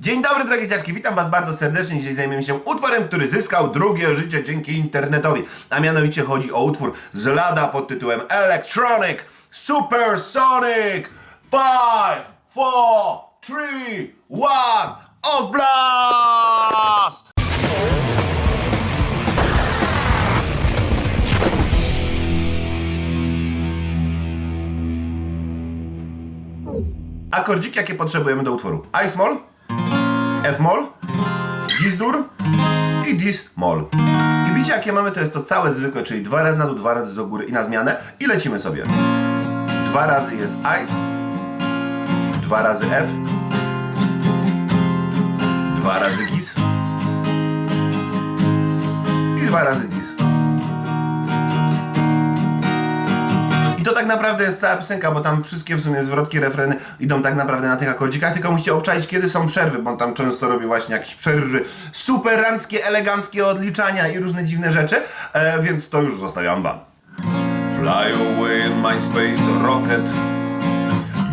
Dzień dobry drogie dzieciaczki, witam was bardzo serdecznie. Dzisiaj zajmiemy się utworem, który zyskał drugie życie dzięki internetowi. A mianowicie chodzi o utwór z lada pod tytułem Electronic Supersonic 5, 4, 3, 1, of blast! Akordziki, jakie potrzebujemy do utworu. I-small, F-moll, G-dur i Dis-moll. I widzicie, jakie mamy, to jest to całe zwykłe, czyli dwa razy na dół, dwa razy do góry i na zmianę. I lecimy sobie. Dwa razy jest Ice, dwa razy F, dwa razy Gis i dwa razy Dis. I to tak naprawdę jest cała piosenka, bo tam wszystkie w sumie zwrotki, refreny idą tak naprawdę na tych akordzikach, tylko musicie obczaić kiedy są przerwy, bo on tam często robi właśnie jakieś przerwy superanckie, eleganckie odliczania i różne dziwne rzeczy, e, więc to już zostawiam wam. Fly away in my space rocket.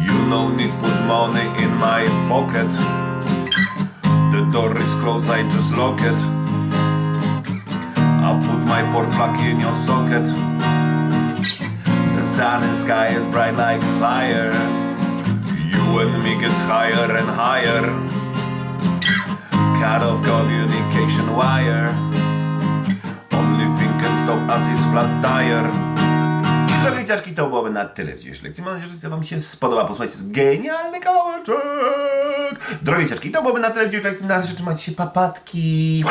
You no need put money in my pocket. The door is closed, I just lock it. I put my port plug in your socket sun and sky is bright like fire. You and me gets higher and higher. Cut off communication wire. Only thing can stop us is flat tire. Drogie dzieciaczki, to byłoby na tyle w dzisiejszej lekcji. Mam nadzieję, że wam się spodoba. Posłuchajcie, jest genialny kawałeczek. Drogie dzieciaczki, to byłoby na tyle w dzisiejszej lekcji. Na razie trzymajcie się papatki.